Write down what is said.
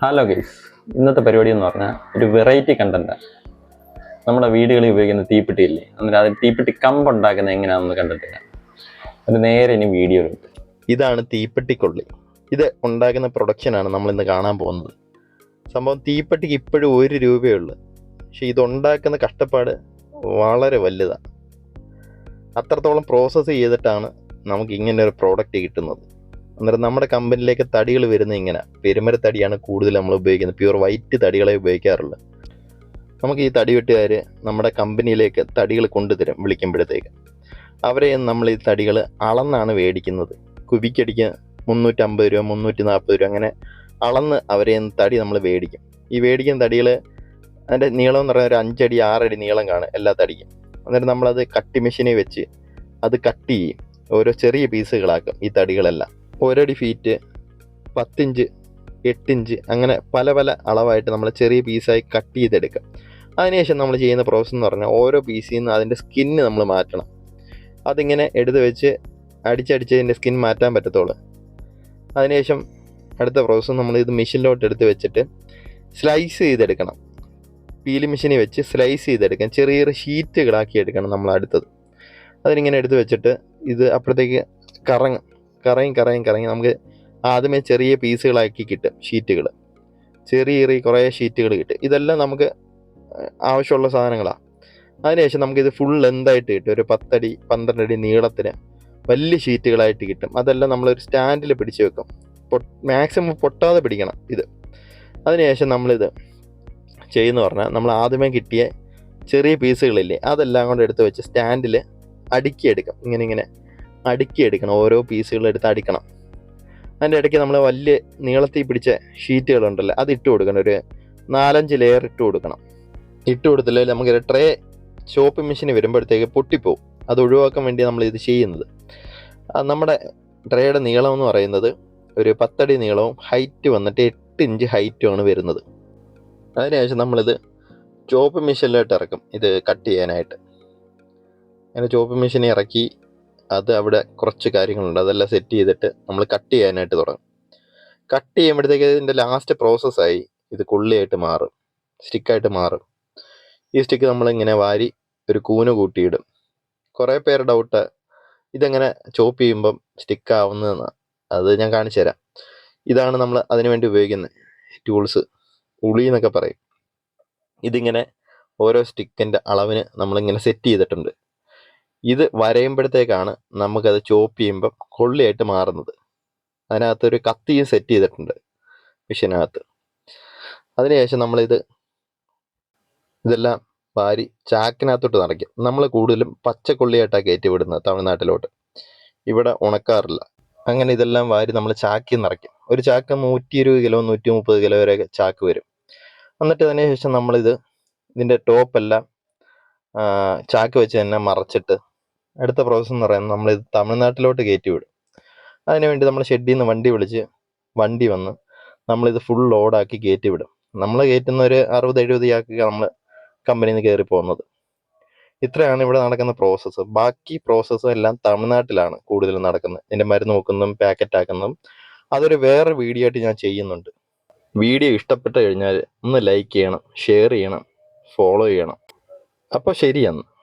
Hello guys ഇന്നത്തെ പരിപാടി എന്ന് പറഞ്ഞാൽ ഒരു വെറൈറ്റി കണ്ടന്റ് നമ്മുടെ വീടുകളിൽ ഉപയോഗിക്കുന്ന തീപ്പെട്ടിയില്ലേ അന്നേരം അതിൽ തീപ്പെട്ടി കമ്പ് ഉണ്ടാക്കുന്നത് എങ്ങനെയാണെന്ന് കണ്ടിട്ടില്ല. ഒരു നേരെ ഇനി വീഡിയോയിലുണ്ട് ഇതാണ് തീപ്പെട്ടിക്കൊള്ളി ഇത് ഉണ്ടാക്കുന്ന പ്രൊഡക്ഷനാണ് നമ്മൾ ഇന്ന് കാണാൻ പോകുന്നത്. സംഭവം തീപ്പെട്ടിക്ക് ഇപ്പോഴും ഒരു രൂപയേ ഉള്ളൂ. പക്ഷെ ഇത് ഉണ്ടാക്കുന്ന കഷ്ടപ്പാട് വളരെ വലുതാണ് അത്രത്തോളം പ്രോസസ്സ് ചെയ്തിട്ടാണ് നമുക്ക് ഇങ്ങനെ ഒരു പ്രോഡക്റ്റ് കിട്ടുന്നത്. അന്നേരം നമ്മുടെ കമ്പനിയിലേക്ക് തടികൾ വരുന്നത് ഇങ്ങനെ. പെരുമര തടിയാണ് കൂടുതൽ നമ്മൾ ഉപയോഗിക്കുന്നത്. പ്യൂർ വൈറ്റ് തടികളെ ഉപയോഗിക്കാറുള്ളത്. നമുക്ക് ഈ തടി വെട്ടുകാർ നമ്മുടെ കമ്പനിയിലേക്ക് തടികൾ കൊണ്ടുതരും വിളിക്കുമ്പോഴത്തേക്ക്. അവരെ നമ്മൾ ഈ തടികൾ അളന്നാണ് മേടിക്കുന്നത്. കുബിക്കടിക്ക് മുന്നൂറ്റമ്പത് രൂപ മുന്നൂറ്റി നാൽപ്പത് രൂപ അങ്ങനെ അളന്ന് അവരെ തടി നമ്മൾ മേടിക്കും. ഈ മേടിക്കുന്ന തടികൾ അതിന്റെ നീളം എന്ന് പറഞ്ഞാൽ ഒരു അഞ്ചടി ആറടി നീളം കാണും എല്ലാ തടിക്കും. അന്നേരം നമ്മളത് കട്ടി മെഷീനിൽ വെച്ച് അത് കട്ട് ചെയ്യും. ഓരോ ചെറിയ പീസുകളാക്കും ഈ തടികളെല്ലാം. ഒരടി ഫീറ്റ് പത്തിഞ്ച് എട്ടിഞ്ച് അങ്ങനെ പല പല അളവായിട്ട് നമ്മൾ ചെറിയ പീസായി കട്ട് ചെയ്തെടുക്കുക. അതിനുശേഷം നമ്മൾ ചെയ്യുന്ന പ്രോസസ്സ് എന്ന് പറഞ്ഞാൽ ഓരോ പീസിൽ നിന്ന് അതിന്റെ സ്കിന്ന് നമ്മൾ മാറ്റണം. അതിങ്ങനെ എടുത്ത് വെച്ച് അടിച്ചടിച്ച് ഇതിന്റെ സ്കിൻ മാറ്റാൻ പറ്റത്തുള്ളൂ. അതിനുശേഷം അടുത്ത പ്രോസസ്സ് നമ്മൾ ഇത് മെഷീനിലോട്ട് എടുത്ത് വെച്ചിട്ട് സ്ലൈസ് ചെയ്തെടുക്കണം. പീലി മെഷീനിൽ വെച്ച് സ്ലൈസ് ചെയ്തെടുക്കാം ചെറിയ ചെറിയ ഷീറ്റുകളാക്കി എടുക്കണം നമ്മൾ അടുത്തത്. അതിനിങ്ങനെ എടുത്ത് വെച്ചിട്ട് ഇത് അപ്പോഴത്തേക്ക് കറങ്ങും കറങ്ങി കറങ്ങി കറങ്ങി നമുക്ക് ആദ്യമേ ചെറിയ പീസുകളാക്കി കിട്ടും ഷീറ്റുകൾ ചെറിയ ചെറിയ കുറേ ഷീറ്റുകൾ കിട്ടും. ഇതെല്ലാം നമുക്ക് ആവശ്യമുള്ള സാധനങ്ങളാണ് അതിനുശേഷം നമുക്കിത് ഫുൾ ലെന്തായിട്ട് കിട്ടും. ഒരു പത്തടി പന്ത്രണ്ട് അടി നീളത്തിന് വലിയ ഷീറ്റുകളായിട്ട് കിട്ടും. അതെല്ലാം നമ്മളൊരു സ്റ്റാൻഡിൽ പിടിച്ച് വെക്കും. മാക്സിമം പൊട്ടാതെ പിടിക്കണം ഇത്. അതിനുശേഷം നമ്മളിത് ചെയ്യുന്നു പറഞ്ഞാൽ നമ്മൾ ആദ്യമേ കിട്ടിയ ചെറിയ പീസുകളില്ലേ അതെല്ലാം കൊണ്ട് എടുത്ത് വെച്ച് സ്റ്റാൻഡിൽ അടുക്കിയെടുക്കും ഇങ്ങനെ ഇങ്ങനെ അടുക്കിയെടുക്കണം ഓരോ പീസുകൾ എടുത്ത് അടിക്കണം. അതിന്റെ ഇടയ്ക്ക് നമ്മൾ വലിയ നീളത്തിൽ പിടിച്ച ഷീറ്റുകളുണ്ടല്ലോ അത് ഇട്ട് കൊടുക്കണം. ഒരു നാലഞ്ച് ലെയർ ഇട്ട് കൊടുക്കണം. ഇട്ട് കൊടുത്തില്ലെങ്കിൽ നമുക്കൊരു ട്രേ ചോപ്പ് മെഷീൻ വരുമ്പോഴത്തേക്ക് പൊട്ടിപ്പോവും. അത് ഒഴിവാക്കാൻ വേണ്ടി നമ്മൾ ഇത് ചെയ്യുന്നത്. നമ്മുടെ ട്രേയുടെ നീളം എന്ന് പറയുന്നത് ഒരു പത്തടി നീളവും ഹൈറ്റ് വന്നിട്ട് എട്ട് ഇഞ്ച് ഹൈറ്റുമാണ് വരുന്നത്. അതിനുശേഷം നമ്മളിത് ചോപ്പ് മെഷീനിലോട്ട് ഇറക്കും. ഇത് കട്ട് ചെയ്യാനായിട്ട്. അങ്ങനെ ചോപ്പ് മെഷീൻ ഇറക്കി അത് അവിടെ കുറച്ച് കാര്യങ്ങളുണ്ട്. അതെല്ലാം സെറ്റ് ചെയ്തിട്ട് നമ്മൾ കട്ട് ചെയ്യാനായിട്ട് തുടങ്ങും. കട്ട് ചെയ്യുമ്പോഴത്തേക്ക് ഇതിന്റെ ലാസ്റ്റ് പ്രോസസ്സായി ഇത് കൊള്ളിയായിട്ട് മാറും. സ്റ്റിക്കായിട്ട് മാറും. ഈ സ്റ്റിക്ക് നമ്മളിങ്ങനെ വാരി ഒരു കൂന് കൂട്ടിയിടും. കുറേ പേര് ഡൗട്ട് ഇതെങ്ങനെ ചോപ്പ് ചെയ്യുമ്പം സ്റ്റിക്ക് ആവുന്നതെന്ന്. അത് ഞാൻ കാണിച്ചു തരാം. ഇതാണ് നമ്മൾ അതിനുവേണ്ടി ഉപയോഗിക്കുന്നത് ടൂൾസ് ഉളി എന്നൊക്കെ പറയും. ഇതിങ്ങനെ ഓരോ സ്റ്റിക്കിന്റെ അളവിന് നമ്മളിങ്ങനെ സെറ്റ് ചെയ്തിട്ടുണ്ട്. ഇത് വരയുമ്പോഴത്തേക്കാണ് നമുക്കത് ചോപ്പ് ചെയ്യുമ്പം കൊള്ളിയായിട്ട് മാറുന്നത്. അതിനകത്തൊരു കത്തിയും സെറ്റ് ചെയ്തിട്ടുണ്ട് മെഷീനകത്ത് അതിനുശേഷം നമ്മളിത് ഇതെല്ലാം വാരി ചാക്കിനകത്തോട്ട് നിറയ്ക്കും. നമ്മൾ കൂടുതലും പച്ചക്കൊള്ളിയായിട്ടാണ് കയറ്റി വിടുന്നത് തമിഴ്നാട്ടിലോട്ട്. ഇവിടെ ഉണക്കാറില്ല. അങ്ങനെ ഇതെല്ലാം വാരി നമ്മൾ ചാക്കി നിറയ്ക്കും. ഒരു ചാക്ക് നൂറ്റി ഇരുപത് കിലോ നൂറ്റി മുപ്പത് കിലോ വരെ ചാക്ക് വരും. എന്നിട്ട് അതിനുശേഷം നമ്മളിത് ഇതിന്റെ ടോപ്പെല്ലാം ചാക്ക് വെച്ച് തന്നെ മറച്ചിട്ട് അടുത്ത പ്രോസസ്സ് എന്ന് പറയുന്നത് നമ്മൾ ഇത് തമിഴ്നാട്ടിലോട്ട് കയറ്റി വിടും. അതിനുവേണ്ടി നമ്മൾ ഷെഡിൽ നിന്ന് വണ്ടി വിളിച്ച് വണ്ടി വന്ന് നമ്മളിത് ഫുൾ ലോഡാക്കി കയറ്റി വിടും. നമ്മൾ കയറ്റുന്ന ഒരു അറുപത് എഴുപത് ചാക്ക് നമ്മൾ കമ്പനിയിൽ നിന്ന് കയറി പോകുന്നത്. ഇത്രയാണ് ഇവിടെ നടക്കുന്ന പ്രോസസ്സ് ബാക്കി പ്രോസസ്സ് എല്ലാം തമിഴ്നാട്ടിലാണ് കൂടുതലും നടക്കുന്നത്. ഇതിന്റെ മരുന്ന് നോക്കുന്നതും പാക്കറ്റ് ആക്കുന്നതും. അതൊരു വേറെ വീഡിയോ ആയിട്ട് ഞാൻ ചെയ്യുന്നുണ്ട്. വീഡിയോ ഇഷ്ടപ്പെട്ട് കഴിഞ്ഞാൽ ഒന്ന് ലൈക്ക് ചെയ്യണം ഷെയർ ചെയ്യണം ഫോളോ ചെയ്യണം. അപ്പോൾ ശരിയെന്ന്.